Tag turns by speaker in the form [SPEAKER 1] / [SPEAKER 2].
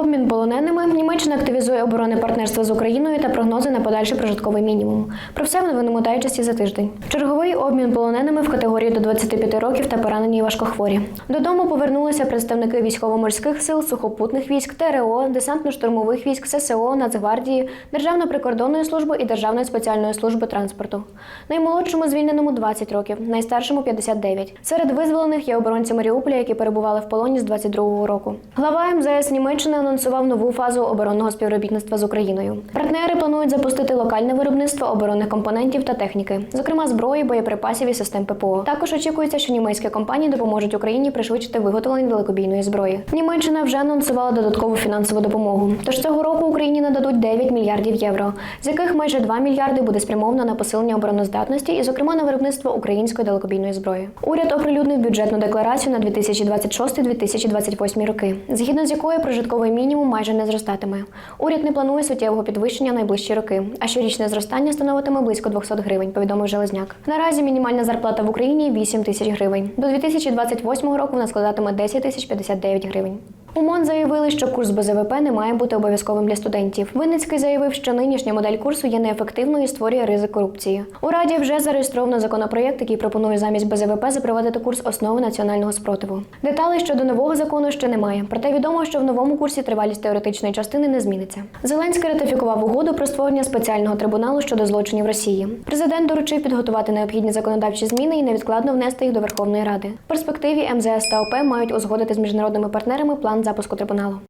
[SPEAKER 1] Обмін полоненими Німеччина активізує оборонне партнерство з Україною та прогнози на подальший прожитковий мінімум. Про все в новинному дайджесті за тиждень. Черговий обмін полоненими в категорії до 25 років та поранені важкохворі. Додому повернулися представники військово-морських сил, сухопутних військ, ТРО, десантно-штурмових військ, ССО, Нацгвардії, Державної прикордонної служби і Державної спеціальної служби транспорту. Наймолодшому звільненому 20 років, найстаршому 59. Серед визволених є оборонці Маріуполя, які перебували в полоні з 22-го року. Глава МЗС Німеччини анонсував нову фазу оборонного співробітництва з Україною. Партнери планують запустити локальне виробництво оборонних компонентів та техніки, зокрема зброї, боєприпасів і систем ППО. Також очікується, що німецькі компанії допоможуть Україні пришвидшити виготовлення далекобійної зброї. Німеччина вже анонсувала додаткову фінансову допомогу. Тож цього року Україні нададуть 9 мільярдів євро, з яких майже 2 мільярди буде спрямовано на посилення обороноздатності і, зокрема, на виробництво української далекобійної зброї. Уряд оприлюднив бюджетну декларацію на 2026-2028 роки, згідно з якою прожитковий мінімум майже не зростатиме. Уряд не планує суттєвого підвищення найближчі роки, а щорічне зростання становитиме близько 200 гривень, повідомив Железняк. Наразі мінімальна зарплата в Україні 8 тисяч гривень. До 2028 року вона складатиме 10 тисяч 59 гривень. У МОН заявили, що курс БЗВП не має бути обов'язковим для студентів. Винницький заявив, що нинішня модель курсу є неефективною і створює ризик корупції. У раді вже зареєстровано законопроєкт, який пропонує замість БЗВП запровадити курс основи національного спротиву. Деталей щодо нового закону ще немає. Проте відомо, що в новому курсі тривалість теоретичної частини не зміниться. Зеленський ратифікував угоду про створення спеціального трибуналу щодо злочинів Росії. Президент доручив підготувати необхідні законодавчі зміни і невідкладно внести їх до Верховної Ради. В перспективі МЗС та ОП мають узгодити з міжнародними партнерами план запуску трибуналу.